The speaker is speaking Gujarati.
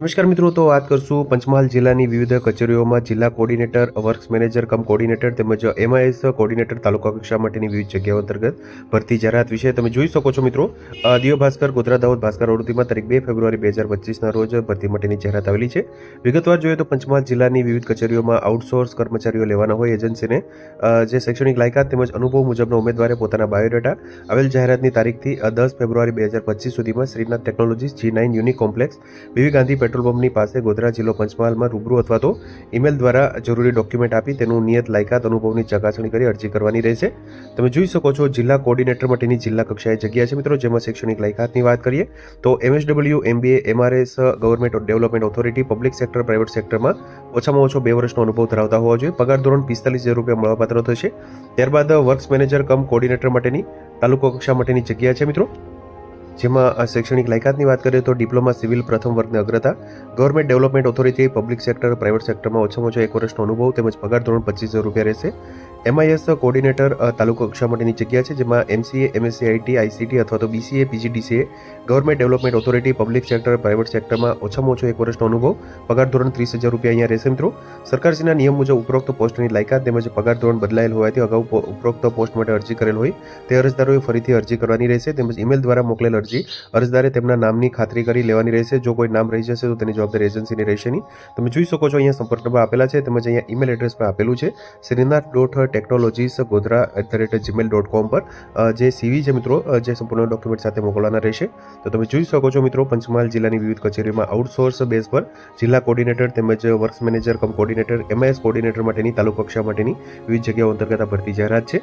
નમસ્કાર મિત્રો, તો વાત કરશું પંચમહાલ જિલ્લાની વિવિધ કચેરીઓમાં જિલ્લા coordinator, works manager cum coordinator તેમજ એમઆઈએસ કોર્ડિનેટર તાલુકા કક્ષા માટેની વિવિધ જગ્યાઓ અંતર્ગત ભરતી જાહેરાત વિશે તમે જોઈ શકો છો મિત્રો. દિયો ભાસ્કર ગોધરા દાહોદ ભાસ્કર અવૃત્તિમાં તારીખ બે ફેબ્રુઆરી બે હજાર પચીસના રોજ ભરતી માટેની જાહેરાત આવેલી છે. વિગતવાર જોઈએ તો પંચમહાલ જિલ્લાની વિવિધ કચેરીઓમાં આઉટસોર્સ કર્મચારીઓ લેવાના હોય એજન્સીને જે શૈક્ષણિક લાયકાત તેમજ અનુભવ મુજબના ઉમેદવારે પોતાના બાયોડેટા આવેલ જાહેરાતની તારીખથી દસ ફેબ્રુઆરી બે હજાર પચીસ સુધીમાં Shrinath technologies G nine unique complex BV Gandhi petrol પંપની પાસે ગોધરા જિલ્લો પંચમહાલમાં રૂબરૂ અથવા તો ઈમેલ દ્વારા જરૂરી ડોક્યુમેન્ટ આપી તેનું નિયત લાયકાત, અનુભવની ચકાસણી કરી અરજી કરવાની રહેશે. તમે જોઈ શકો છો, જિલ્લા કોર્ડિનેટર માટેની જિલ્લા કક્ષાએ જગ્યા છે મિત્રો, જેમાં શૈક્ષણિક લાયકાતની વાત કરીએ તો MSW, MBA, MRS, government development authority, public sector, private સેક્ટરમાં ઓછામાં ઓછો બે વર્ષનો અનુભવ ધરાવતા હોવા જોઈએ. પગાર ધોરણ પિસ્તાલીસ હજાર રૂપિયા મળવાપાત્ર થશે. ત્યારબાદ વર્ક્સ મેનેજર કમ કોર્ડિનેટર માટેની તાલુકો કક્ષા માટેની જગ્યા છે મિત્રો. જેમાં શૈક્ષણિક લાયકાતની વાત કરીએ તો ડિપ્લોમા સિવિલ પ્રથમ વર્ગની અગ્રતા, government development authority, public sector, private સેક્ટરમાં ઓછામાં ઓછો એક વર્ષનો અનુભવ તેમજ પગાર ધોરણ પચીસ હજાર રૂપિયા રહેશે. એમઆઈએસ કોર્ડિનેટર તાલુકા કક્ષા માટેની જગ્યા છે, જેમાં એમસીએ એમએસસી આઈટી આઈસીટી અથવા તો BCA PGDCA government development authority public sector private સેક્ટરમાં ઓછામાં ઓછો એક વર્ષનો અનુભવ. પગાર ધોરણ ત્રીસ હજાર રૂપિયા અહીંયા રહેશે મિત્રો. સરકારશ્રીના નિયમ મુજબ ઉપરોક્ત પોસ્ટની લાયકાત તેમજ પગાર ધોરણ બદલાયેલ હોવાથી અગાઉ ઉપરોક્ત પોસ્ટ માટે અરજી કરેલ હોય. તે અરજદારોએ ફરીથી અરજી કરવાની રહેશે તેમજ ઈમેલ દ્વારા મોકલેલ અરજી. અરજદારે તેમના નામની ખાતરી કરી લેવાની રહેશે. જો કોઈ નામ રહી જશે તો તેની જવાબદારી એજન્સીની રહેશે નહીં. તમે જોઈ શકો છો અહીંયા સંપર્ક નંબર આપેલા છે તેમજ અહીંયા ઈમેલ એડ્રેસ પર આપેલું છે. Shrinath dot technologies Godhra at the rate Gmail dot com પર જે સીવી છે મિત્રો જે સંપૂર્ણ ડોક્યુમેન્ટ સાથે મોકલવાના રહેશે. તો તમે જોઈ શકો છો મિત્રો, પંચમહાલ જિલ્લાની વિવિધ કચેરીમાં આઉટસોર્સ બેઝ પર જિલ્લા કોર્ડિનેટર તેમજ works manager cum coordinator MIS coordinator માટેની, તાલુકા કક્ષા માટેની વિવિધ જગ્યાઓ અંતર્ગત ભરતી જાહેરાત છે.